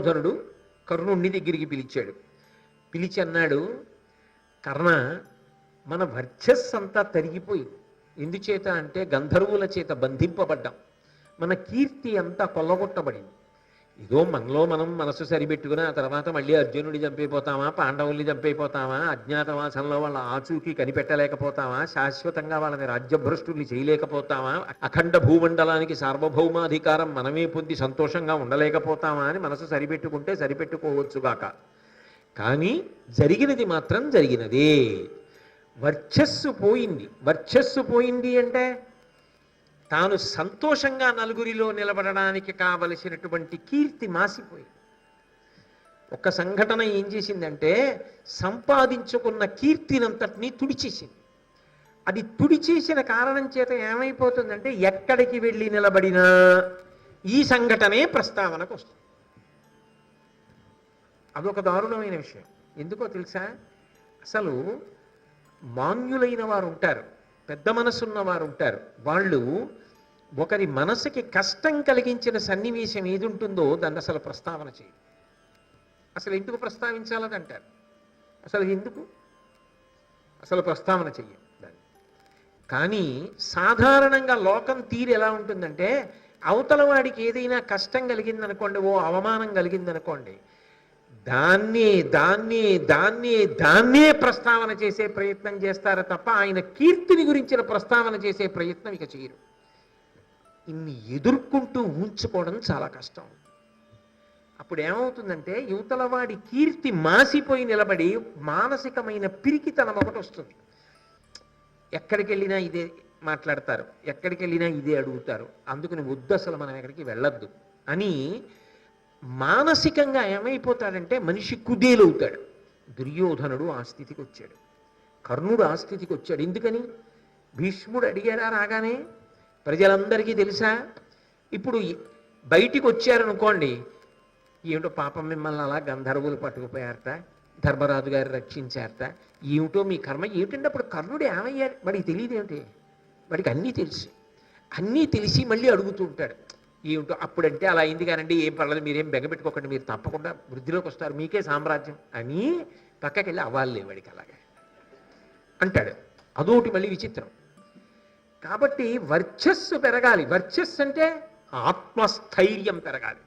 దుర్యోధనుడు కర్ణుణ్ణి దగ్గరికి పిలిచాడు. పిలిచి అన్నాడు కర్ణ మన వర్చస్సంతా తరిగిపోయింది. ఎందుచేత అంటే గంధర్వుల చేత బంధింపబడ్డాం. మన కీర్తి అంతా కొల్లగొట్టబడింది. ఇదో మనలో మనం మనసు సరిపెట్టుకుని ఆ తర్వాత మళ్ళీ అర్జునుడి చంపైపోతామా పాండవుల్ని చంపైపోతామా అజ్ఞాతవాసంలో వాళ్ళ ఆచూకీ కనిపెట్టలేకపోతామా శాశ్వతంగా వాళ్ళని రాజ్యభ్రష్టుల్ని చేయలేకపోతామా అఖండ భూమండలానికి సార్వభౌమాధికారం మనమే పొంది సంతోషంగా ఉండలేకపోతామా అని మనసు సరిపెట్టుకుంటే సరిపెట్టుకోవచ్చుగాక కానీ జరిగినది మాత్రం జరిగినదే. వర్చస్సు పోయింది. వర్చస్సు పోయింది అంటే తాను సంతోషంగా నలుగురిలో నిలబడడానికి కావలసినటువంటి కీర్తి మాసిపోయింది. ఒక సంఘటన ఏం చేసిందంటే సంపాదించుకున్న కీర్తినంతటినీ తుడిచేసింది. అది తుడిచేసిన కారణం చేత ఏమైపోతుందంటే ఎక్కడికి వెళ్ళి నిలబడినా ఈ సంఘటనే ప్రస్తావనకు వస్తుంది. అదొక దారుణమైన విషయం. ఎందుకో తెలుసా? అసలు మాన్యులైన వారు ఉంటారు. పెద్ద మనసున్న వారు ఉంటారు వాళ్ళు ఒకరి మనసుకి కష్టం కలిగించిన సన్నివేశం ఏది ఉంటుందో దాన్ని అసలు ప్రస్తావన చేయరు. అసలు ఎందుకు ప్రస్తావించాలని అంటారు అసలు ఎందుకు? అసలు ప్రస్తావన చెయ్యం దాన్ని. కానీ సాధారణంగా లోకం తీరు ఎలా ఉంటుందంటే అవతల వాడికి ఏదైనా కష్టం కలిగిందనుకోండి ఓ అవమానం కలిగిందనుకోండి దాన్ని దాన్ని దాన్ని దాన్నే ప్రస్తావన చేసే ప్రయత్నం చేస్తారు తప్ప ఆయన కీర్తిని గురించిన ప్రస్తావన చేసే ప్రయత్నం ఇక చేయరు. ఇన్ని ఎదుర్కొంటూ ఉంచుకోవడం చాలా కష్టం. అప్పుడు ఏమవుతుందంటే యువతల వాడి కీర్తి మాసిపోయి నిలబడి మానసికమైన పిరికితనం ఒకటి వస్తుంది. ఎక్కడికి వెళ్ళినా ఇదే మాట్లాడతారు ఎక్కడికి వెళ్ళినా ఇదే అడుగుతారు అందుకని వద్దు అసలు మనం ఎక్కడికి వెళ్ళొద్దు అని మానసికంగా ఏమైపోతాడంటే మనిషి కుదేలవుతాడు. దుర్యోధనుడు ఆ స్థితికి వచ్చాడు. కర్ణుడు ఆ స్థితికి వచ్చాడు. ఎందుకని? భీష్ముడు అడిగాడా రాగానే? ప్రజలందరికీ తెలుసా? ఇప్పుడు బయటికి వచ్చారనుకోండి ఏమిటో పాపం మిమ్మల్ని అలా గంధర్వులు పట్టుకుపోయారట ధర్మరాజు గారు రక్షించారట. ఏమిటో మీ కర్మ ఏమిటంటే అప్పుడు కర్ణుడు ఏమయ్యాడు? వాడికి తెలియదు ఏమిటి వాడికి అన్నీ తెలుసు. అన్నీ తెలిసి మళ్ళీ అడుగుతూ ఉంటాడు. ఏమిటో అప్పుడంటే అలా అయింది కానండి ఏం పర్లేదు మీరేం బెగపెట్టుకోకండి మీరు తప్పకుండా వృద్ధిలోకి వస్తారు మీకే సామ్రాజ్యం అని పక్కకి వెళ్ళి అవ్వాలి వాడికి అలాగే. అంటాడు. అదోటి మళ్ళీ విచిత్రం. కాబట్టి వర్చస్సు పెరగాలి. వర్చస్సు అంటే ఆత్మస్థైర్యం పెరగాలి.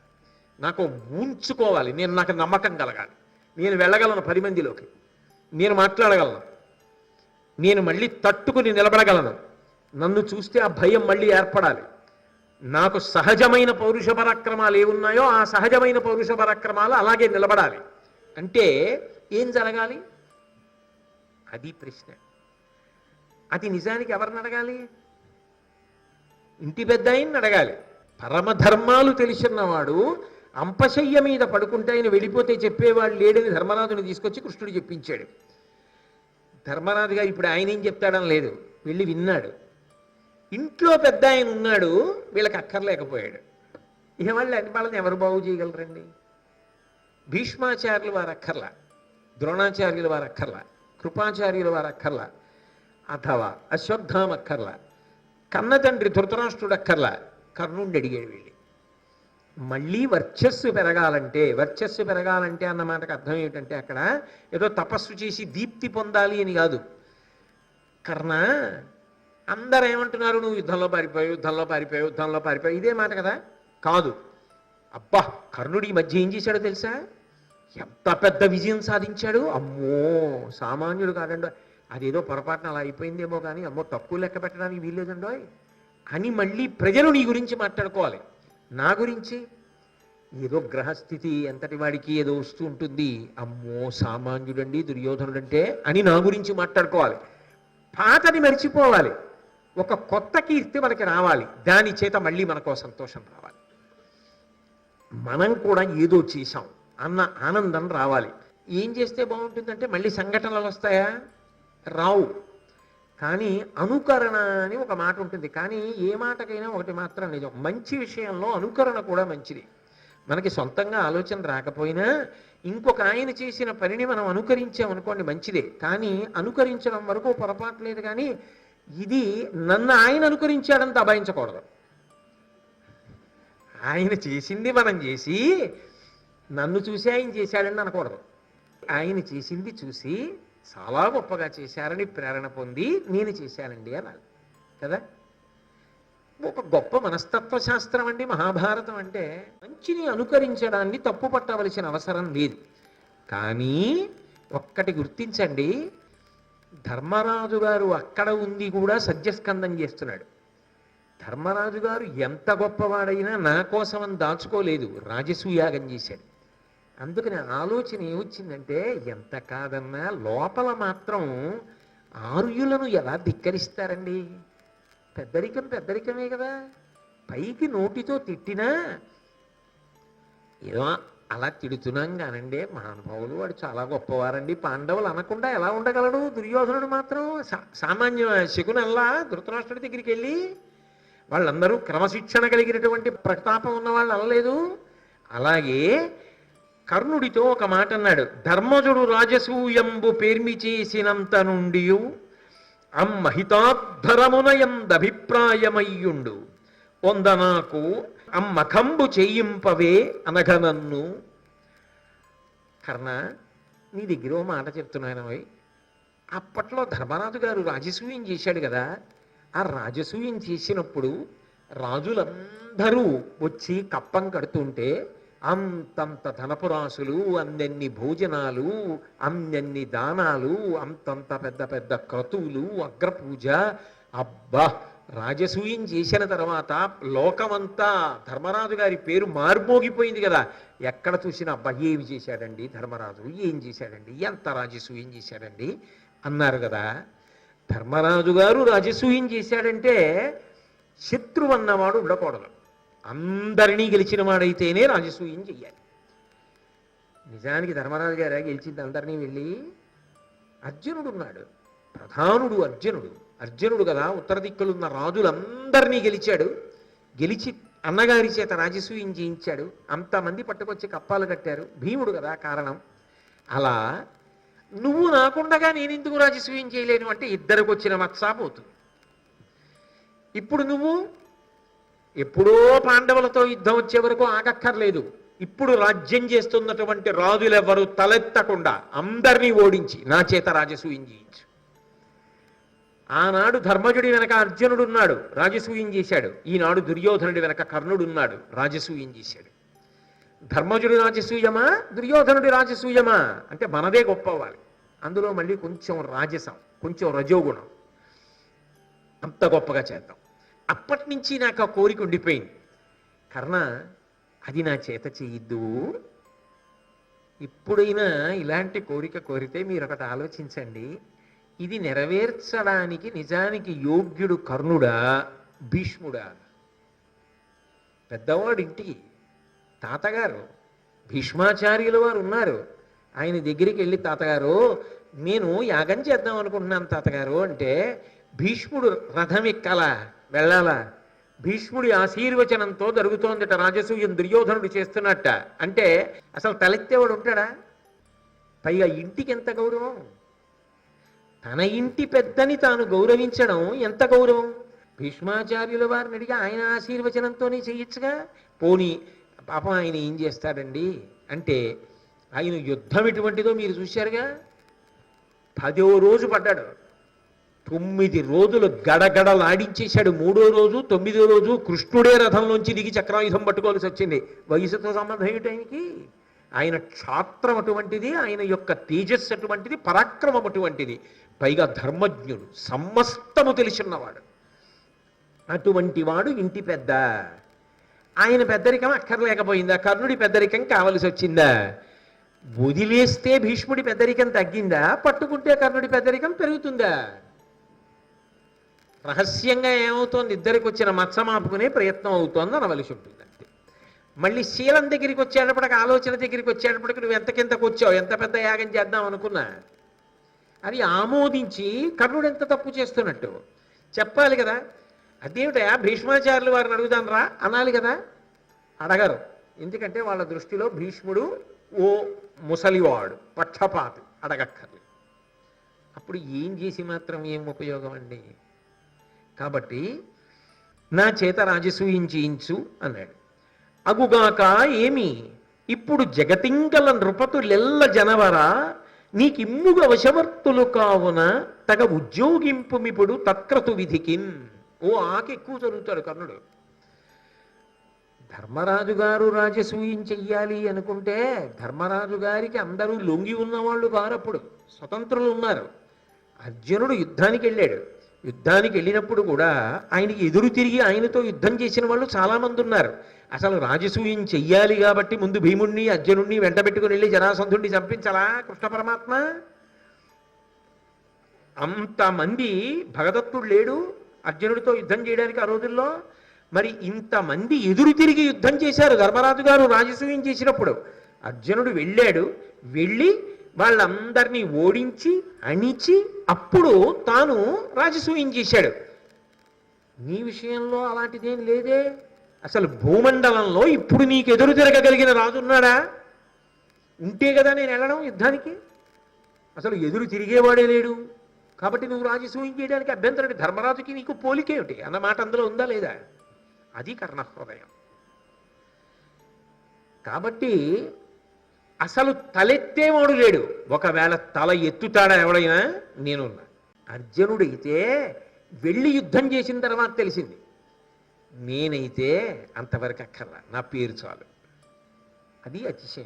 నాకు ఉంచుకోవాలి నేను నాకు నమ్మకం కలగాలి. నేను వెళ్ళగలను పది మందిలోకి. నేను మాట్లాడగలను. నేను మళ్ళీ తట్టుకుని నిలబడగలను. నన్ను చూస్తే ఆ భయం మళ్ళీ ఏర్పడాలి. నాకు సహజమైన పౌరుష పరాక్రమాలు ఏమున్నాయో ఆ సహజమైన పౌరుష పరాక్రమాలు అలాగే నిలబడాలి. అంటే ఏం జరగాలి? అది ప్రశ్న. అది నిజానికి ఎవరిని అడగాలి? ఇంటి పెద్ద ఆయన్ని అడగాలి. పరమధర్మాలు తెలిసినవాడు అంపశయ్య మీద పడుకుంటే ఆయన వెళ్ళిపోతే చెప్పేవాడు లేడని ధర్మరాజుని తీసుకొచ్చి కృష్ణుడు చెప్పించాడు. ధర్మరాజు గారు ఇప్పుడు ఆయన ఏం చెప్తాడని లేదు. వెళ్ళి విన్నాడు. ఇంట్లో పెద్ద ఆయన ఉన్నాడు వీళ్ళకి అక్కర్లేకపోయాడు. ఇక వాళ్ళు అన్ని వాళ్ళని ఎవరు బాగు చేయగలరండి? భీష్మాచార్యులు వారు అక్కర్లా ద్రోణాచార్యులు వారు అక్కర్లా కృపాచార్యులు వారు అక్కర్లా అథవా అశ్వత్థాం అక్కర్లా కన్న తండ్రి ధృతరాష్ట్రుడు అక్కర్లా కర్ణుండి అడిగాడు వెళ్ళి. మళ్ళీ వర్చస్సు పెరగాలంటే వర్చస్సు పెరగాలంటే అన్న మాటకు అర్థం ఏమిటంటే అక్కడ ఏదో తపస్సు చేసి దీప్తి పొందాలి అని కాదు. కర్ణ అందరూ ఏమంటున్నారు నువ్వు యుద్ధంలో పారిపోయావు యుద్ధంలో పారిపోయావు యుద్ధంలో పారిపోయావు. ఇదే మాట కదా? కాదు. అబ్బా కర్ణుడి ఈ మధ్య ఏం చేశాడో తెలుసా? ఎంత పెద్ద విజయం సాధించాడు? అమ్మో సామాన్యుడు కాదండో అదేదో పొరపాటున అలా అయిపోయిందేమో కానీ అమ్మో తక్కువ లెక్క పెట్టడానికి వీల్లేదండో అని మళ్ళీ ప్రజలు నీ గురించి మాట్లాడుకోవాలి. నా గురించి? ఏదో గ్రహస్థితి ఎంతటి వాడికి ఏదో వస్తూ ఉంటుంది. అమ్మో సామాన్యుడండి దుర్యోధనుడంటే అని నా గురించి మాట్లాడుకోవాలి. పాతది మర్చిపోవాలి. ఒక కొత్త కీర్తి మనకి రావాలి. దాని చేత మళ్ళీ మనకు సంతోషం రావాలి. మనం కూడా ఏదో చేశాం అన్న ఆనందం రావాలి. ఏం చేస్తే బాగుంటుందంటే మళ్ళీ సంఘటనలు వస్తాయా? రావు. కానీ అనుకరణ అని ఒక మాట ఉంటుంది. కానీ ఏ మాటకైనా ఒకటి మాత్రం నిజం. మంచి విషయంలో అనుకరణ కూడా మంచిది. మనకి సొంతంగా ఆలోచన రాకపోయినా ఇంకొక ఆయన చేసిన పనిని మనం అనుకరించామనుకోండి మంచిదే. కానీ అనుకరించడం వరకు పొరపాటు లేదు కానీ ఇది నన్ను ఆయన అనుకరించాడని దబాయించకూడదు ఆయన చేసింది మనం చేసి నన్ను చూసి ఆయన చేశాడని అనకూడదు. ఆయన చేసింది చూసి చాలా గొప్పగా చేశారని ప్రేరణ పొంది నేను చేశానండి అనాలి. కదా? ఒక గొప్ప మనస్తత్వ శాస్త్రం అండి మహాభారతం అంటే మంచిని అనుకరించడాన్ని తప్పు పట్టవలసిన అవసరం లేదు. కానీ ఒక్కటి గుర్తించండి ధర్మరాజు గారు అక్కడ ఉంది కూడా సత్యస్కందం చేస్తున్నాడు. ధర్మరాజు గారు ఎంత గొప్పవాడైనా నా కోసం అని దాచుకోలేదు రాజసూయాగం చేశాడు. అందుకని ఆలోచన ఏమొచ్చిందంటే ఎంత కాదన్నా లోపల మాత్రం ఆర్యులను ఎలా ధిక్కరిస్తారండి? పెద్దరికం పెద్దరికమే కదా. పైకి నోటితో తిట్టినా ఏదో అలా తిడుతున్నాం కానండి మహానుభావులు వాడు చాలా గొప్పవారండి. పాండవులు అనకుండా ఎలా ఉండగలడు? దుర్యోధనుడు మాత్రం సా- సామాన్య శకునల్లా ధృతరాష్ట్రుడి దగ్గరికి వెళ్ళి వాళ్ళందరూ క్రమశిక్షణ కలిగినటువంటి ప్రతాపం ఉన్న వాళ్ళు అనలేదు. అలాగే కర్ణుడితో ఒక మాట అన్నాడు. ధర్మజుడు రాజసూయంబు పేర్మి చేసినంత నుండి అమ్మహితాద్ధరమునయందభిప్రాయమయ్యుండు వందనాకు అమ్మఖంబు చేయింపవే అనఘనన్ను. కర్ణ నీ దగ్గర ఓ మాట చెప్తున్నాను అప్పట్లో ధర్మరాజు గారు రాజసూయం చేశాడు కదా. ఆ రాజసూయం చేసినప్పుడు రాజులందరూ వచ్చి కప్పం కడుతుంటే అంతంత ధనపురాసులు అన్నెన్ని భోజనాలు అన్నెన్ని దానాలు అంతంత పెద్ద పెద్ద క్రతువులు అగ్రపూజ. అబ్బా రాజసూయం చేసిన తర్వాత లోకమంతా ధర్మరాజు గారి పేరు మార్మోగిపోయింది కదా. ఎక్కడ చూసినా అబ్బా ఏమి చేశాడండి? ధర్మరాజు ఏం చేశాడండి? ఎంత రాజసూయం చేశాడండి? అన్నారు కదా. ధర్మరాజు గారు రాజసూయం చేశాడంటే శత్రువు అన్నవాడు ఉండకూడదు. అందరినీ గెలిచిన వాడైతేనే రాజసూయం చెయ్యాలి. నిజానికి ధర్మరాజు గారే గెలిచింది అందరినీ వెళ్ళి? అర్జునుడు ఉన్నాడు ప్రధానుడు అర్జునుడు. అర్జునుడు కదా ఉత్తర దిక్కులున్న రాజులందరినీ గెలిచాడు. గెలిచి అన్నగారి చేత రాజసూయం చేయించాడు. అంతమంది పట్టుకొచ్చి కప్పాలు కట్టారు. భీముడు కదా కారణం. అలా నువ్వు నాకుండగా నేను ఎందుకు రాజసూయం చేయలేను అంటే ఇద్దరికి వచ్చిన మత్సా ఇప్పుడు నువ్వు ఎప్పుడో పాండవులతో యుద్ధం వచ్చే వరకు ఆగక్కర్లేదు. ఇప్పుడు రాజ్యం చేస్తున్నటువంటి రాజులెవ్వరూ తలెత్తకుండా అందరినీ ఓడించి నా చేత రాజసూయం చేయించు. ఆనాడు ధర్మజుడి వెనక అర్జునుడు ఉన్నాడు రాజసూయం చేశాడు. ఈనాడు దుర్యోధనుడి వెనక కర్ణుడు ఉన్నాడు రాజసూయం చేశాడు. ధర్మజుడి రాజసూయమా దుర్యోధనుడి రాజసూయమా? అంటే మనదే గొప్ప అవ్వాలి అందులో మళ్ళీ కొంచెం రాజసం కొంచెం రజోగుణం. అంత గొప్పగా చేద్దాం. అప్పటి నుంచి నాకు ఆ కోరిక ఉండిపోయింది. కర్ణ అది నా చేత చేయొద్దు. ఇప్పుడైనా ఇలాంటి కోరిక కోరితే మీరు ఒకటి ఆలోచించండి. ఇది నెరవేర్చడానికి నిజానికి యోగ్యుడు కర్ణుడా భీష్ముడా. పెద్దవాడు ఇంటికి తాతగారు భీష్మాచార్యుల వారు ఉన్నారు. ఆయన దగ్గరికి వెళ్ళి తాతగారు నేను యాగం చేద్దాం అనుకుంటున్నాను తాతగారు అంటే భీష్ముడు రథం ఎక్కాలా వెళ్ళాలా. భీష్ముడి ఆశీర్వచనంతో జరుగుతోందట రాజసూయం దుర్యోధనుడు చేస్తున్నట్ట. అంటే అసలు తలెత్తేవాడు ఉంటాడా? పైగా ఇంటికి ఎంత గౌరవం? తన ఇంటి పెద్దని తాను గౌరవించడం ఎంత గౌరవం? భీష్మాచార్యుల వారిని అడిగి ఆయన ఆశీర్వచనంతోనే చేయొచ్చుగా పోని పాపం ఆయన ఏం చేస్తాడండి? అంటే ఆయన యుద్ధం ఎటువంటిదో మీరు చూశారుగా? పదో రోజు పడ్డాడు. తొమ్మిది రోజులు గడగడలాడించేశాడు. మూడో రోజు తొమ్మిదో రోజు కృష్ణుడే రథంలోంచి దిగి చక్రాయుధం పట్టుకోవాల్సి వచ్చింది. వయసుతో సంబంధం ఏమిటి ఆయనకి? ఆయన క్షాత్రం అటువంటిది ఆయన యొక్క తేజస్సు అటువంటిది పరాక్రమం అటువంటిది. పైగా ధర్మజ్ఞుడు సమస్తము తెలిసిన్నవాడు అటువంటి వాడు ఇంటి పెద్ద. ఆయన పెద్దరికం అక్కర్లేకపోయిందా? కర్ణుడి పెద్దరికం కావలసి వచ్చిందా వదిలేస్తే భీష్ముడి పెద్దరికం తగ్గిందా? పట్టుకుంటే కర్ణుడి పెద్దరికం పెరుగుతుందా? రహస్యంగా ఏమవుతోంది? ఇద్దరికి వచ్చిన మత్సమాపుకునే ప్రయత్నం అవుతోంది అనవలసి ఉంటుంది అంతే. మళ్ళీ శీలం దగ్గరికి వచ్చేటప్పటికి ఆలోచన దగ్గరికి వచ్చేటప్పటికి నువ్వు ఎంతకింతకు వచ్చావు? ఎంత పెద్ద యాగం చేద్దాం అనుకున్నా? అది ఆమోదించి కర్ణుడు ఎంత తప్పు చేస్తున్నట్టు? చెప్పాలి కదా. అదేమిటయా భీష్మాచార్యులు వారిని అడుగుదాం రా. అనాలి కదా. అడగరు. ఎందుకంటే వాళ్ళ దృష్టిలో భీష్ముడు ఓ ముసలివాడు పక్షపాతి అడగక్కర్లేదు. అప్పుడు ఏం చేసి మాత్రం ఏం ఉపయోగం అండి? కాబట్టి నా చేత రాజసూయించు అన్నాడు. అగుగాక ఏమి? ఇప్పుడు జగతింకల నృపతులెల్ల జనవర నీకిమ్ముగ వశవర్తులు కావున తగ ఉద్యోగింపుమిపుడు తత్క్రతు విధికిన్. ఓ ఆకి ఎక్కువ చదువుతాడు కర్ణుడు. ధర్మరాజు గారు రాజసూయం చెయ్యాలి అనుకుంటే ధర్మరాజు గారికి అందరూ లొంగి ఉన్నవాళ్ళు కారు అప్పుడు స్వతంత్రులు ఉన్నారు. అర్జునుడు యుద్ధానికి వెళ్ళాడు యుద్ధానికి వెళ్ళినప్పుడు కూడా ఆయనకి ఎదురు తిరిగి ఆయనతో యుద్ధం చేసిన వాళ్ళు చాలామంది ఉన్నారు అసలు రాజసూయం చెయ్యాలి కాబట్టి ముందు భీముణ్ణి అర్జునుణ్ణి వెంట పెట్టుకుని వెళ్ళి జరాసంధుణ్ణి చంపించాలా? కృష్ణ పరమాత్మ? అంతమంది భగదత్తుడు లేడు అర్జునుడితో యుద్ధం చేయడానికి ఆ రోజుల్లో. మరి ఇంతమంది ఎదురు తిరిగి యుద్ధం చేశారు ధర్మరాజు గారు రాజసూయం చేసినప్పుడు. అర్జునుడు వెళ్ళాడు వెళ్ళి వాళ్ళందరినీ ఓడించి అణిచి అప్పుడు తాను రాజసూయం చేశాడు. నీ విషయంలో అలాంటిదేం లేదే. అసలు భూమండలంలో ఇప్పుడు నీకు ఎదురు తిరగగలిగిన రాజు ఉన్నాడా? ఉంటే కదా నేను వెళ్ళడం యుద్ధానికి? అసలు ఎదురు తిరిగేవాడే లేడు. కాబట్టి నువ్వు రాజసూయం చేయడానికి అభ్యంతరం ధర్మరాజుకి నీకు పోలికేమిటి అన్న మాట అందులో ఉందా లేదా? అది కర్ణహృదయం. కాబట్టి అసలు తలెత్తేవాడు లేడు. ఒకవేళ తల ఎత్తుతాడా ఎవడైనా? నేనున్నా. అర్జునుడైతే వెళ్ళి యుద్ధం చేసిన తర్వాత తెలిసింది. నేనైతే అంతవరకు అక్కర్లా. నా పేరు చాలు. అది అతిశయం.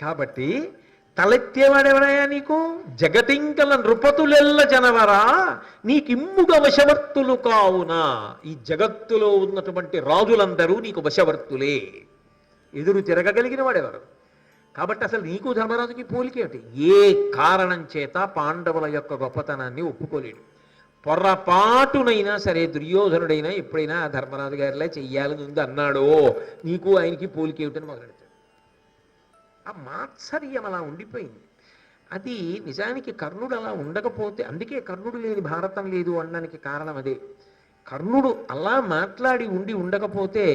కాబట్టి తలెత్తేవాడెవడయా నీకు? జగతింకల నృపతులెల్ల జనవరా. నీకిమ్ముగ వశవర్తులు కావునా. ఈ జగత్తులో ఉన్నటువంటి రాజులందరూ నీకు వశవర్తులే. ఎదురు తిరగగలిగిన వాడెవరు? కాబట్టి అసలు నీకు ధర్మరాజుకి పోలికేమిటి ఏ కారణం చేత పాండవుల యొక్క గొప్పతనాన్ని ఒప్పుకోలేడు. పొర్రపాటునైనా సరే దుర్యోధనుడైనా ఎప్పుడైనా ఆ ధర్మరాజు గారిలా చెయ్యాలని ఉంది అన్నాడో నీకు ఆయనకి పోలికేమిటని మొదలెడతాడు. ఆ మాత్సర్యం అలా ఉండిపోయింది. అది నిజానికి కర్ణుడు అలా ఉండకపోతే అందుకే కర్ణుడు లేని భారతం లేదు అనడానికి కారణం అదే. కర్ణుడు అలా మాట్లాడి ఉండి ఉండకపోతే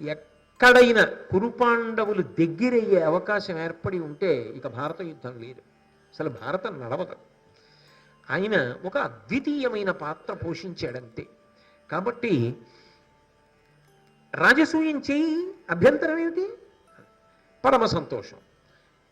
ఎక్కడైనా కురుపాండవులు దగ్గరయ్యే అవకాశం ఏర్పడి ఉంటే ఇక భారత యుద్ధం లేదు. అసలు భారతం నడవదు. ఆయన ఒక అద్వితీయమైన పాత్ర పోషించాడంతే. కాబట్టి రాజసూయం చేయి అభ్యంతరం ఏమిటి? పరమ సంతోషం.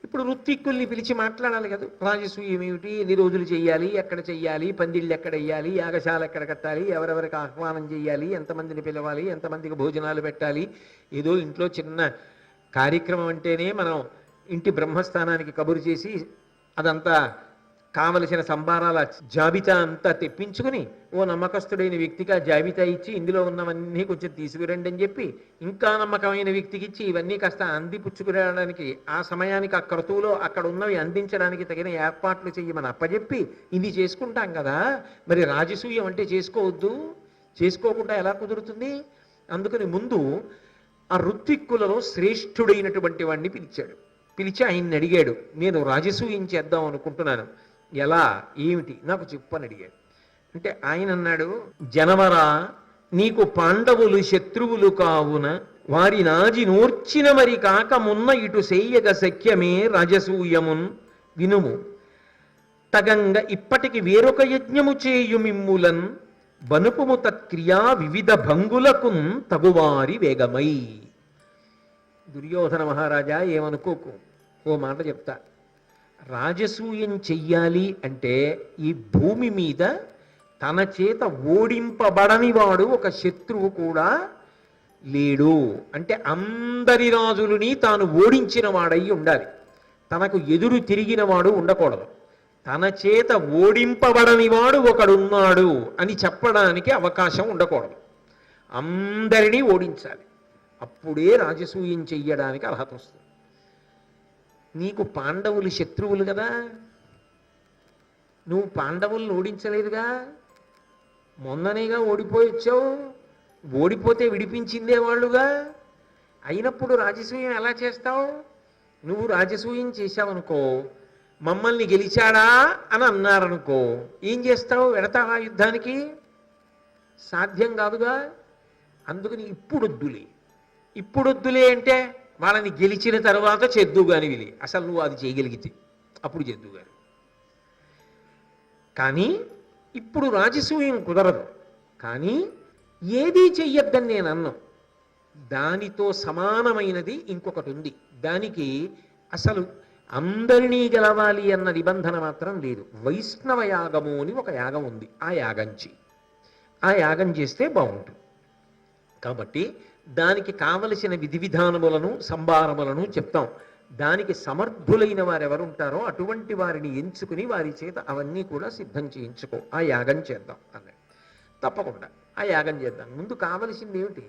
ఇప్పుడు ఋత్విక్కుల్ని పిలిచి మాట్లాడాలి కదా రాజసూయం ఏమిటి? ఎన్ని రోజులు చేయాలి ఎక్కడ చెయ్యాలి? పందిళ్ళు ఎక్కడ వేయాలి? యాగశాల ఎక్కడ కట్టాలి? ఎవరెవరికి ఆహ్వానం చేయాలి ఎంతమందిని పిలవాలి? ఎంతమందికి భోజనాలు పెట్టాలి? ఏదో ఇంట్లో చిన్న కార్యక్రమం అంటేనే మనం ఇంటి బ్రహ్మస్థానానికి కబురు చేసి అదంతా కావలసిన సంభారాల జాబితా అంతా తెప్పించుకుని ఓ నమ్మకస్తుడైన వ్యక్తికి ఆ జాబితా ఇచ్చి ఇందులో ఉన్నవన్నీ కొంచెం తీసుకురండి అని చెప్పి ఇంకా నమ్మకమైన వ్యక్తికి ఇచ్చి ఇవన్నీ కాస్త అందిపుచ్చుకురావడానికి ఆ సమయానికి ఆ క్రతువులో అక్కడ ఉన్నవి అందించడానికి తగిన ఏర్పాట్లు చెయ్యమని అప్పచెప్పి ఇది చేసుకుంటాం కదా. మరి రాజసూయం అంటే చేసుకోవద్దు. చేసుకోకుండా ఎలా కుదురుతుంది? అందుకని ముందు ఆ రుత్తిక్కులలో శ్రేష్ఠుడైనటువంటి వాడిని పిలిచాడు. పిలిచి ఆయన్ని అడిగాడు నేను రాజసూయం చేద్దాం అనుకుంటున్నాను. ఎలా ఏమిటి? నాకు చెప్పు అని అడిగాడు. అంటే ఆయన అన్నాడు జనవరా నీకు పాండవులు శత్రువులు కావున వారి నాజి నూర్చిన మరి కాక మున్న ఇటు సేయగ శక్యమే రజసూయమున్ వినుము. తగంగ ఇప్పటికి వేరొక యజ్ఞము చేయు మిమ్ములన్ బనుపుము తత్క్రియా వివిధ భంగులకు తగువారి వేగమై. దుర్యోధన మహారాజా ఏమనుకోకు. ఓ మాట చెప్తా. రాజసూయం చెయ్యాలి అంటే ఈ భూమి మీద తన చేత ఓడింపబడని వాడు ఒక శత్రువు కూడా లేడు. అంటే అందరి రాజులని తాను ఓడించిన వాడై ఉండాలి. తనకు ఎదురు తిరిగిన వాడు ఉండకూడదు. తన చేత ఓడింపబడని వాడు ఒకడున్నాడు అని చెప్పడానికి అవకాశం ఉండకూడదు. అందరినీ ఓడించాలి. అప్పుడే రాజసూయం చెయ్యడానికి అర్హత వస్తుంది. నీకు పాండవులు శత్రువులు కదా. నువ్వు పాండవులను ఓడించలేదుగా. మొన్ననేగా ఓడిపోయి వచ్చావు. ఓడిపోతే విడిపించిందే వాళ్ళుగా. అయినప్పుడు రాజసూయం ఎలా చేస్తావు? నువ్వు రాజసూయం చేశావనుకో మమ్మల్ని గెలిచాడా అని అన్నారనుకో ఏం చేస్తావు వెడతావా యుద్ధానికి? సాధ్యం కాదుగా. అందుకని ఇప్పుడు వద్దులే ఇప్పుడు వద్దులే అంటే వాళ్ళని గెలిచిన తర్వాత చెద్దు గాని విలి అసలు నువ్వు అది చేయగలిగితే. అప్పుడు చెద్దు గాని కానీ ఇప్పుడు రాజసూయం కుదరదు. కానీ ఏదీ చెయ్యొద్దని నేను అన్నాం. దానితో సమానమైనది ఇంకొకటి ఉంది. దానికి అసలు అందరినీ గెలవాలి అన్న నిబంధన మాత్రం లేదు. వైష్ణవ యాగము అని ఒక యాగం ఉంది. ఆ యాగం చేయి ఆ యాగం చేస్తే బాగుంటుంది. కాబట్టి దానికి కావలసిన విధి విధానములను సంభారములను చెప్తాం. దానికి సమర్థులైన వారు ఎవరు ఉంటారో అటువంటి వారిని ఎంచుకుని వారి చేత అవన్నీ కూడా సిద్ధం చేయించుకో. ఆ యాగం చేద్దాం అన్నాడు. తప్పకుండా ఆ యాగం చేద్దాం. ముందు కావలసింది ఏమిటి?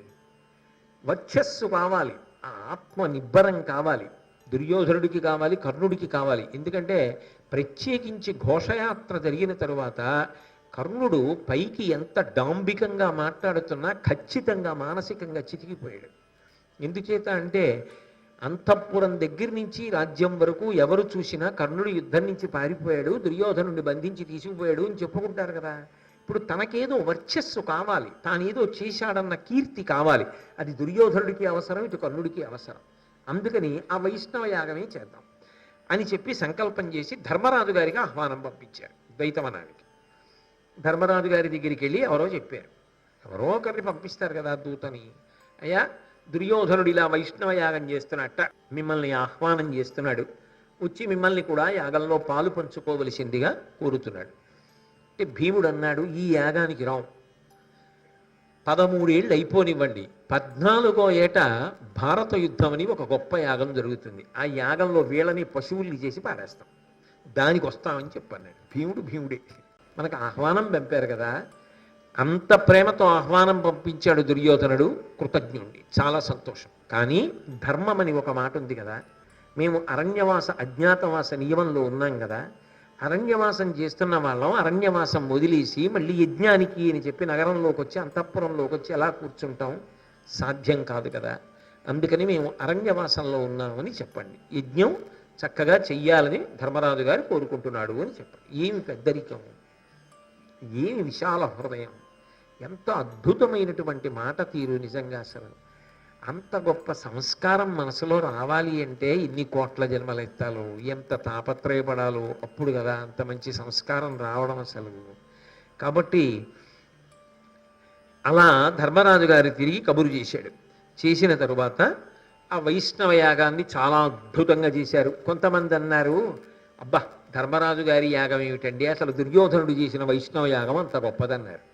వర్చస్సు కావాలి. ఆ ఆత్మ నిబ్బరం కావాలి. దుర్యోధనుడికి కావాలి కర్ణుడికి కావాలి. ఎందుకంటే ప్రత్యేకించి ఘోషయాత్ర జరిగిన తరువాత కర్ణుడు పైకి ఎంత డాంబికంగా మాట్లాడుతున్నా ఖచ్చితంగా మానసికంగా చితికిపోయాడు. ఎందుచేత అంటే అంతఃపురం దగ్గర నుంచి రాజ్యం వరకు ఎవరు చూసినా కర్ణుడు యుద్ధం నుంచి పారిపోయాడు దుర్యోధనుడిని బంధించి తీసుకుపోయాడు అని చెప్పుకుంటారు కదా. ఇప్పుడు తనకేదో వర్చస్సు కావాలి తానేదో చేశాడన్న కీర్తి కావాలి. అది దుర్యోధనుడికి అవసరం ఇటు కర్ణుడికి అవసరం. అందుకని ఆ వైష్ణవ యాగమే చేద్దాం అని చెప్పి సంకల్పం చేసి ధర్మరాజు గారికి ఆహ్వానం పంపించారు ద్వైతవనానికి. ధర్మరాజు గారి దగ్గరికి వెళ్ళి ఎవరో చెప్పారు. ఎవరో ఒకరిని పంపిస్తారు కదా దూతని. అయ్యా దుర్యోధనుడు ఇలా వైష్ణవ యాగం చేస్తున్నట్ట మిమ్మల్ని ఆహ్వానం చేస్తున్నాడు. వచ్చి మిమ్మల్ని కూడా యాగంలో పాలు పంచుకోవలసిందిగా కోరుతున్నాడు. అంటే భీముడు అన్నాడు ఈ యాగానికి రాం పదమూడేళ్ళు అయిపోనివ్వండి. పద్నాలుగో ఏట భారత యుద్ధం అని ఒక గొప్ప యాగం జరుగుతుంది. ఆ యాగంలో వీళ్ళని పశువుల్ని చేసి పారేస్తాం. దానికి వస్తామని చెప్పన్నాడు. భీముడు భీముడే. మనకు ఆహ్వానం పంపారు కదా. అంత ప్రేమతో ఆహ్వానం పంపించాడు దుర్యోధనుడు కృతజ్ఞుణ్ణి. చాలా సంతోషం. కానీ ధర్మం అని ఒక మాట ఉంది కదా. మేము అరణ్యవాస అజ్ఞాతవాస నియమంలో ఉన్నాం కదా. అరణ్యవాసం చేస్తున్న వాళ్ళం అరణ్యవాసం వదిలేసి మళ్ళీ యజ్ఞానికి అని చెప్పి నగరంలోకి వచ్చి అంతఃపురంలోకి వచ్చి ఎలా కూర్చుంటాం. సాధ్యం కాదు కదా. అందుకని మేము అరణ్యవాసంలో ఉన్నామని చెప్పండి. యజ్ఞం చక్కగా చెయ్యాలని ధర్మరాజు గారు కోరుకుంటున్నాడు అని చెప్పండి. ఏమి పెద్దరికం ఏమి విశాల హృదయం. ఎంత అద్భుతమైనటువంటి మాట తీరు నిజంగా అసలు. అంత గొప్ప సంస్కారం మనసులో రావాలి అంటే ఇన్ని కోట్ల జన్మలు ఎత్తాలో ఎంత తాపత్రయపడాలో అప్పుడు కదా అంత మంచి సంస్కారం రావడం అసలు. కాబట్టి అలా ధర్మరాజు గారు తిరిగి కబురు చేశాడు. చేసిన తరువాత ఆ వైష్ణవ యాగాన్ని చాలా అద్భుతంగా చేశారు. కొంతమంది అన్నారు అబ్బా ధర్మరాజు గారి యాగం ఏమిటండి? అసలు దుర్యోధనుడు చేసిన వైష్ణవ యాగం అంత గొప్పదన్నారు.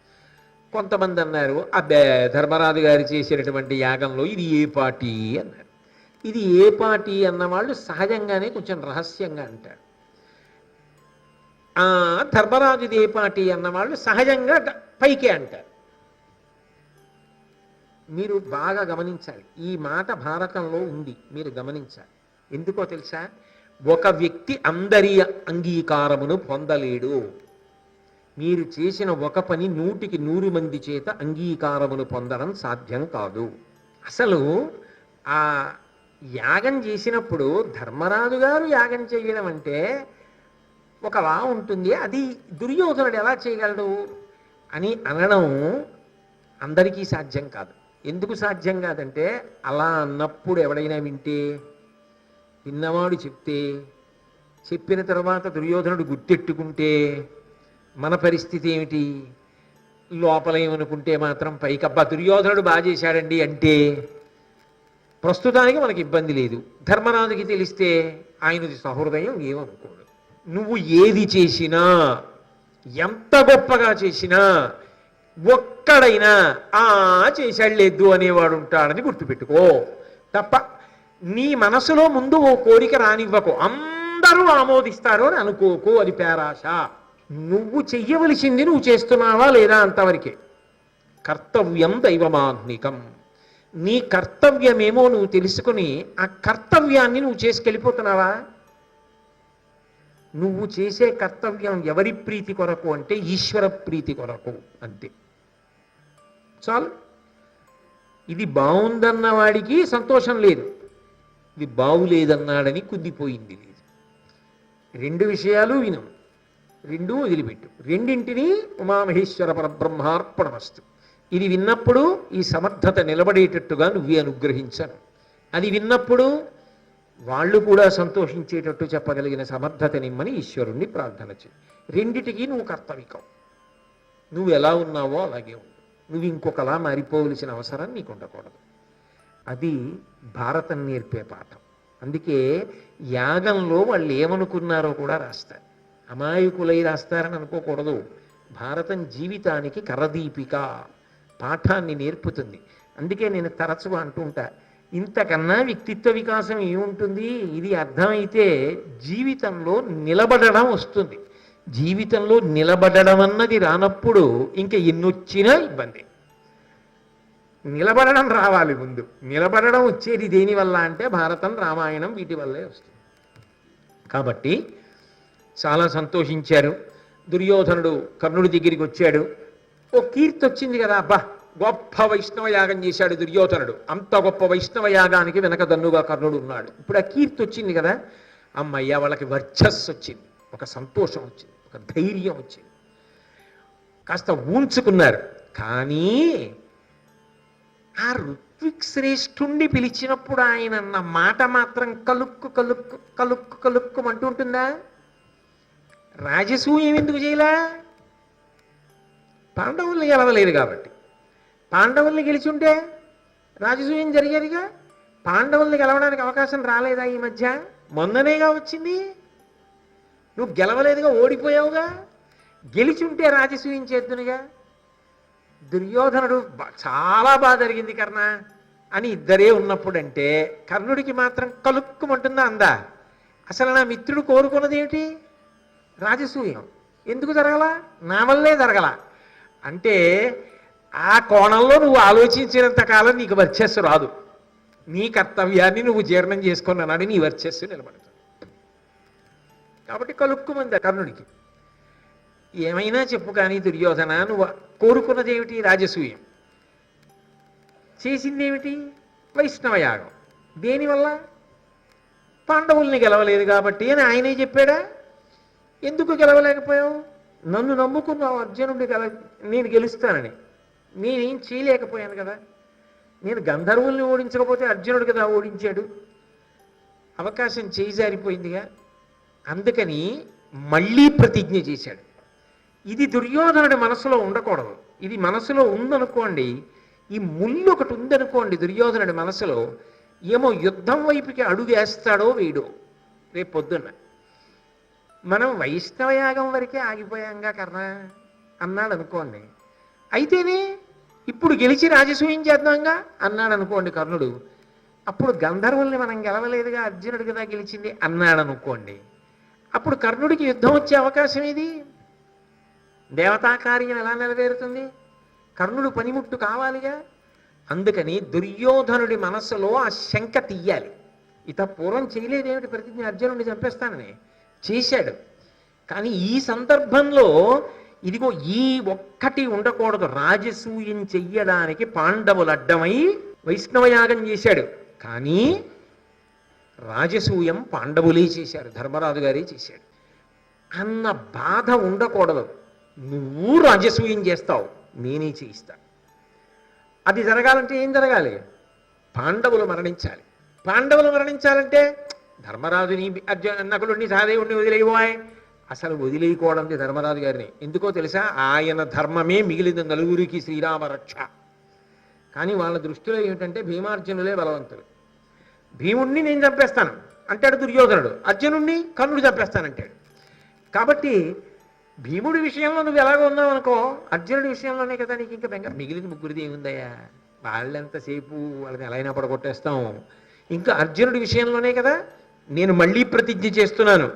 కొంతమంది అన్నారు అబ్బే ధర్మరాజు గారు చేసినటువంటి యాగంలో ఇది ఏ పార్టీ అన్నారు. ఇది ఏ పార్టీ అన్న వాళ్ళు సహజంగానే కొంచెం రహస్యంగా అంటారు. ఆ ధర్మరాజుది ఏ పార్టీ అన్న వాళ్ళు సహజంగా పైకే అంటారు. మీరు బాగా గమనించాలి. ఈ మాట భారతంలో ఉంది. మీరు గమనించాలి. ఎందుకో తెలుసా? ఒక వ్యక్తి అందరి అంగీకారమును పొందలేడు. మీరు చేసిన ఒక పని నూటికి నూరు మంది చేత అంగీకారమును పొందడం సాధ్యం కాదు. అసలు ఆ యాగం చేసినప్పుడు ధర్మరాజు గారు యాగం చేయడం అంటే ఒకలా ఉంటుంది అది దుర్యోధనుడు ఎలా చేయగలడు అని అనడం అందరికీ సాధ్యం కాదు. ఎందుకు సాధ్యం కాదంటే అలా అన్నప్పుడు ఎవడైనా వింటే విన్నవాడు చెప్తే చెప్పిన తర్వాత దుర్యోధనుడు గుర్తెట్టుకుంటే మన పరిస్థితి ఏమిటి? లోపల ఏమనుకుంటే మాత్రం పైకబ్బా దుర్యోధనుడు బాగా చేశాడండి అంటే ప్రస్తుతానికి మనకి ఇబ్బంది లేదు. ధర్మరాజుకి తెలిస్తే ఆయనది సహృదయం ఏమనుకోడు. నువ్వు ఏది చేసినా ఎంత గొప్పగా చేసినా ఒక్కడైనా ఆ చేశాడు లేదు అనేవాడు ఉంటాడని గుర్తుపెట్టుకో. తప్ప నీ మనసులో ముందు ఓ కోరిక రానివ్వకు. అందరూ ఆమోదిస్తారు అని అనుకోకు అది పేరాశ. నువ్వు చెయ్యవలసింది నువ్వు చేస్తున్నావా లేదా అంతవరకే. కర్తవ్యం దైవమాగ్నికం నీ కర్తవ్యమేమో నువ్వు తెలుసుకుని ఆ కర్తవ్యాన్ని నువ్వు చేసుకెళ్ళిపోతున్నావా? నువ్వు చేసే కర్తవ్యం ఎవరి ప్రీతి కొరకు అంటే ఈశ్వర ప్రీతి కొరకు అంతే. చాలు. ఇది బాగుందన్న వాడికి సంతోషం లేదు. ఇది బాగులేదన్నాడని కుద్దిపోయింది లేదు. రెండు విషయాలు విను. రెండూ వదిలిపెట్టు. రెండింటినీ ఉమామహేశ్వర పరబ్రహ్మార్పణమస్తు. ఇది విన్నప్పుడు ఈ సమర్థత నిలబడేటట్టుగా నువ్వే అనుగ్రహించాను. అది విన్నప్పుడు వాళ్ళు కూడా సంతోషించేటట్టు చెప్పగలిగిన సమర్థతనిమ్మని ఈశ్వరుణ్ణి ప్రార్థన చేయి రెండిటికి నువ్వు కర్తవికం నువ్వు ఎలా ఉన్నావో అలాగే ఉండు. నువ్వు ఇంకొకలా మారిపోవలసిన అవసరం నీకు ఉండకూడదు అది భారతం నేర్పే పాఠం. అందుకే యాగంలో వాళ్ళు ఏమనుకున్నారో కూడా రాస్తారు. అమాయకులై రాస్తారని అనుకోకూడదు. భారతం జీవితానికి కరదీపిక. పాఠాన్ని నేర్పుతుంది. అందుకే నేను తరచుగా ఉంటా ఇంతకన్నా వ్యక్తిత్వ వికాసం ఏముంటుంది? ఇది అర్థమైతే జీవితంలో నిలబడడం వస్తుంది. జీవితంలో నిలబడడం అన్నది రానప్పుడు ఇంకా ఎన్నొచ్చినా ఇబ్బంది. నిలబడడం రావాలి ముందు. నిలబడడం వచ్చేది దేనివల్ల అంటే భారతం రామాయణం వీటి వల్లే వస్తుంది. కాబట్టి చాలా సంతోషించారు. దుర్యోధనుడు కర్ణుడి దగ్గరికి వచ్చాడు. ఓ కీర్తి వచ్చింది కదా అబ్బా! గొప్ప వైష్ణవ యాగం చేశాడు దుర్యోధనుడు. అంత గొప్ప వైష్ణవ యాగానికి వెనక దన్నుగా కర్ణుడు ఉన్నాడు. ఇప్పుడు ఆ కీర్తి వచ్చింది కదా అమ్మయ్య వాళ్ళకి వర్చస్సు వచ్చింది. ఒక సంతోషం వచ్చింది. ఒక ధైర్యం వచ్చింది. కాస్త ఊంచుకున్నారు. కానీ ఆ ఋత్విక్ శ్రేష్ఠుణ్ణి పిలిచినప్పుడు ఆయన అన్న మాట మాత్రం కలుక్కు కలుక్కు కలుక్కు కలుక్కు అంటుంటుందా రాజసూయం ఎందుకు చేయలా? పాండవుల్ని గెలవలేదు కాబట్టి. పాండవుల్ని గెలిచుంటే రాజసూయం జరిగేదిగా? పాండవుల్ని గెలవడానికి అవకాశం రాలేదా ఈ మధ్య? మొన్ననేగా వచ్చింది? నువ్వు గెలవలేదుగా ఓడిపోయావుగా? గెలిచుంటే రాజసూయం చేద్దునుగా? దుర్యోధనుడు చాలా బాగా జరిగింది కర్ణ. అని ఇద్దరే ఉన్నప్పుడంటే కర్ణుడికి మాత్రం కలుక్కుమంటుందా అందా? అసలు నా మిత్రుడు కోరుకున్నది ఏమిటి రాజసూయం. ఎందుకు జరగల? నా వల్లే జరగల. అంటే ఆ కోణంలో నువ్వు ఆలోచించినంత కాలం నీకు వర్చస్సు రాదు. నీ కర్తవ్యాన్ని నువ్వు జీర్ణం చేసుకున్నానని నీ వర్చస్సు నిలబడుతుంది. కాబట్టి కలుక్కుమంది కర్ణుడికి. ఏమైనా చెప్పు కానీ దుర్యోధన నువ్వు కోరుకున్నది ఏమిటి? రాజసూయం. చేసిందేమిటి? వైష్ణవయాగం. దేనివల్ల? పాండవుల్ని గెలవలేదు కాబట్టి అని ఆయనే చెప్పాడా? ఎందుకు గెలవలేకపోయావు? నన్ను నమ్ముకున్నావు అర్జునుడిని గెల నేను గెలుస్తానని. నేనేం చేయలేకపోయాను కదా. నేను గంధర్వుల్ని ఓడించకపోతే అర్జునుడు కదా ఓడించాడు. అవకాశం చేయి జారిపోయిందిగా అందుకని మళ్ళీ ప్రతిజ్ఞ చేశాడు. ఇది దుర్యోధనుడి మనసులో ఉండకూడదు. ఇది మనసులో ఉందనుకోండి ఈ ముళ్ళు ఒకటి ఉందనుకోండి దుర్యోధనుడి మనసులో ఏమో యుద్ధం వైపుకి అడుగు వేస్తాడో వేయడో రేపు పొద్దున్న. మనం వైష్ణవయాగం వరకే ఆగిపోయాంగా కర్ణ అన్నాడు అనుకోండి అయితేనే ఇప్పుడు గెలిచి రాజసూయం చేద్దాంగా అన్నాడు అనుకోండి కర్ణుడు. అప్పుడు గంధర్వుల్ని మనం గెలవలేదుగా అర్జునుడు కదా గెలిచింది అన్నాడు అనుకోండి అప్పుడు కర్ణుడికి యుద్ధం వచ్చే అవకాశం ఏది? దేవతా కార్యం ఎలా నెరవేరుతుంది? కర్ణుడు పనిముట్టు కావాలిగా? అందుకని దుర్యోధనుడి మనస్సులో ఆ శంక తీయాలి. ఇత పూర్వం చేయలేదేమిటి? ప్రతిజ్ఞ అర్జునుడిని చంపేస్తానని చేశాడు. కానీ ఈ సందర్భంలో ఇదిగో ఈ ఒక్కటి ఉండకూడదు. రాజసూయం చెయ్యడానికి పాండవులు అడ్డమై వైష్ణవయాగం చేశాడు. కానీ రాజసూయం పాండవులే చేశారు. ధర్మరాజు గారే చేశాడు. అన్న బాధ ఉండకూడదు. నువ్వు రాజసూయం చేస్తావు? నేనే చేయిస్తా. అది జరగాలంటే ఏం జరగాలి? పాండవులు మరణించాలి. పాండవులు మరణించాలంటే ధర్మరాజుని అర్జున నకులుడిని సహదేవుడిని వదిలేయబోయ్. అసలు వదిలేయకూడదు ధర్మరాజు గారిని. ఎందుకో తెలుసా? ఆయన ధర్మమే మిగిలిన నలుగురికి శ్రీరామ రక్ష. కానీ వాళ్ళ దృష్టిలో ఏమిటంటే భీమార్జునులే బలవంతులు. భీముణ్ణి నేను చంపేస్తాను అంటాడు దుర్యోధనుడు. అర్జునుణ్ణి కర్ణుడు చంపేస్తానంటాడు. కాబట్టి భీముడి విషయంలో నువ్వు ఎలాగో ఉన్నావు అనుకో అర్జునుడి విషయంలోనే కదా నీకు ఇంకా బెంగ మిగిలిన ముగ్గురిది ఏముందయ్యా? వాళ్ళెంతసేపు వాళ్ళని ఎలా అయినా పడగొట్టేస్తాం. ఇంకా అర్జునుడి విషయంలోనే కదా నేను మళ్ళీ ప్రతిజ్ఞ చేస్తున్నాను.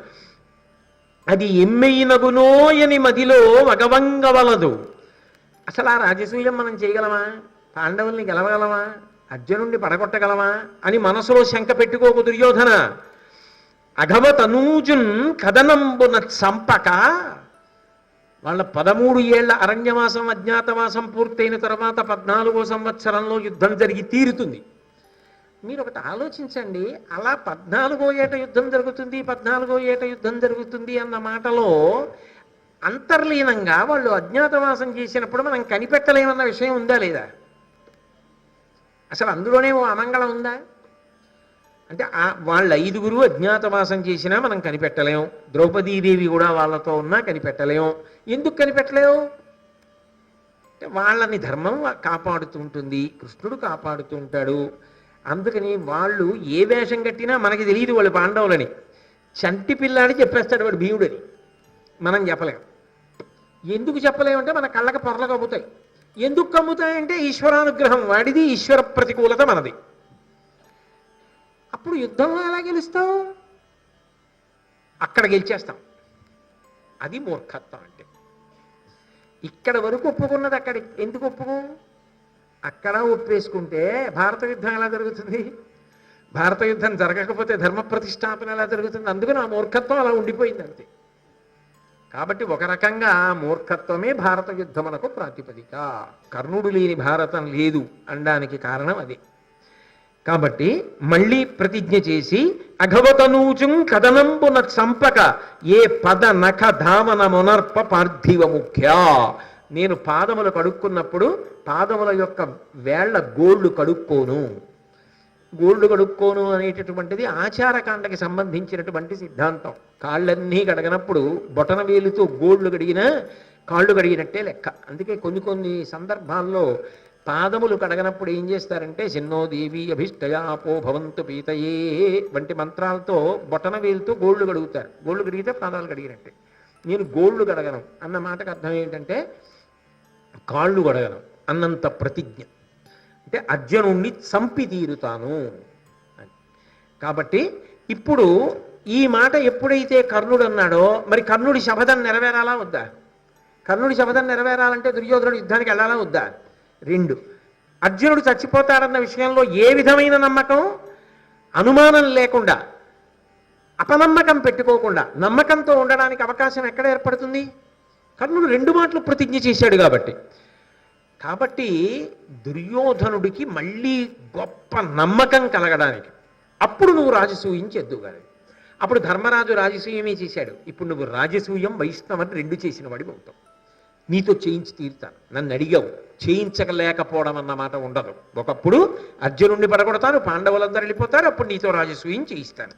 అది ఎమ్మెయినగునోయని మదిలో వగవంగవలదు. అసలు ఆ రాజసూయం మనం చేయగలమా? పాండవుల్ని గెలవగలమా? అర్జునుడిని పడగొట్టగలమా? అని మనసులో శంక పెట్టుకోకు దుర్యోధన. అఘవతనూజున్ కథనంబున చంపక వాళ్ళ పదమూడు ఏళ్ళ అరణ్యవాసం అజ్ఞాతవాసం పూర్తయిన తర్వాత పద్నాలుగో సంవత్సరంలో యుద్ధం జరిగి తీరుతుంది. మీరు ఒకటి ఆలోచించండి అలా పద్నాలుగో ఏట యుద్ధం జరుగుతుంది పద్నాలుగో ఏట యుద్ధం జరుగుతుంది అన్న మాటలో అంతర్లీనంగా వాళ్ళు అజ్ఞాతవాసం చేసినప్పుడు మనం కనిపెట్టలేమన్న విషయం ఉందా లేదా? అసలు అందులోనే ఓ అమంగళం ఉందా? అంటే ఆ వాళ్ళ ఐదుగురు అజ్ఞాతవాసం చేసినా మనం కనిపెట్టలేం. ద్రౌపదీదేవి కూడా వాళ్ళతో ఉన్నా కనిపెట్టలేం. ఎందుకు కనిపెట్టలేము అంటే వాళ్ళని ధర్మం కాపాడుతూ ఉంటుంది కృష్ణుడు కాపాడుతూ ఉంటాడు. అందుకని వాళ్ళు ఏ వేషం కట్టినా మనకి తెలియదు వాళ్ళు పాండవులని. చంటి పిల్లాడి చెప్పేస్తాడు వాడు భీముడని మనం చెప్పలేం. ఎందుకు చెప్పలేమంటే మన కళ్ళకి పొరలు కమ్ముతాయి. ఎందుకు కమ్ముతాయంటే ఈశ్వరానుగ్రహం వాడిది ఈశ్వర ప్రతికూలత మనది. అప్పుడు యుద్ధంలో ఎలా గెలుస్తాం? అక్కడ గెలిచేస్తాం. అది మూర్ఖత్వం అంటే. ఇక్కడ వరకు ఒప్పుకున్నది అక్కడ. ఎందుకు ఒప్పుకో? అక్కడ ఒప్పేసుకుంటే భారత యుద్ధం ఎలా జరుగుతుంది? భారత యుద్ధం జరగకపోతే ధర్మ ప్రతిష్టాపన ఎలా జరుగుతుంది? అందుకని ఆ మూర్ఖత్వం అలా ఉండిపోయింది అంతే. కాబట్టి ఒక రకంగా మూర్ఖత్వమే భారత యుద్ధమునకు ప్రాతిపదిక. కర్ణుడు లేని భారతం లేదు అనడానికి కారణం అది. కాబట్టి మళ్ళీ ప్రతిజ్ఞ చేసి అఘవతనూచుం కథనంబున చంపక ఏ పద నఖ ధామన మునర్ప పార్థివ ముఖ్య. నేను పాదములు కడుక్కున్నప్పుడు పాదముల యొక్క వేళ్ళ గోళ్ళు కడుక్కోను. గోళ్ళు కడుక్కోను అనేటటువంటిది ఆచారకాండకి సంబంధించినటువంటి సిద్ధాంతం. కాళ్ళన్నీ కడగనప్పుడు బొటన వేలుతో గోళ్ళు కడిగినా కాళ్ళు కడిగినట్టే లెక్క. అందుకే కొన్ని కొన్ని సందర్భాల్లో పాదములు కడగనప్పుడు ఏం చేస్తారంటే చిన్నో దేవి అభిష్టయాపో భవంతు పీతయే వంటి మంత్రాలతో బొటన వేలుతో గోళ్ళు కడుగుతారు. గోళ్ళు కడిగితే పాదాలు కడిగినట్టే. నేను గోళ్ళు కడగను అన్న మాటకు అర్థం ఏంటంటే కాళ్ళు కడగను అన్నంత ప్రతిజ్ఞ. అంటే అర్జునుణ్ణి చంపి తీరుతాను కాబట్టి ఇప్పుడు ఈ మాట ఎప్పుడైతే కర్ణుడు అన్నాడో మరి కర్ణుడి శపథం నెరవేరాలా వద్దా? కర్ణుడి శపథం నెరవేరాలంటే దుర్యోధనుడు యుద్ధానికి వెళ్ళాలా వద్దా? రెండు. అర్జునుడు చచ్చిపోతాడన్న విషయంలో ఏ విధమైన నమ్మకం? అనుమానం లేకుండా అపనమ్మకం పెట్టుకోకుండా నమ్మకంతో ఉండడానికి అవకాశం ఎక్కడ ఏర్పడుతుంది? కర్ణుడు రెండు మాటలు ప్రతిజ్ఞ చేశాడు కాబట్టి. కాబట్టి దుర్యోధనుడికి మళ్ళీ గొప్ప నమ్మకం కలగడానికి. అప్పుడు నువ్వు రాజసూయం చేద్దుగాలి అప్పుడు ధర్మరాజు రాజసూయమే చేశాడు. ఇప్పుడు నువ్వు రాజసూయం వైష్ణవని రెండు చేసిన వాడి అవుతావు. నీతో చేయించి తీరుతాను. నన్ను అడిగావు. చేయించలేకపోవడం అన్న మాట ఉండదు. ఒకప్పుడు అర్జునుడిని పడగొడతారు పాండవులందరూ వెళ్ళిపోతారు అప్పుడు నీతో రాజసూయం చేయిస్తాను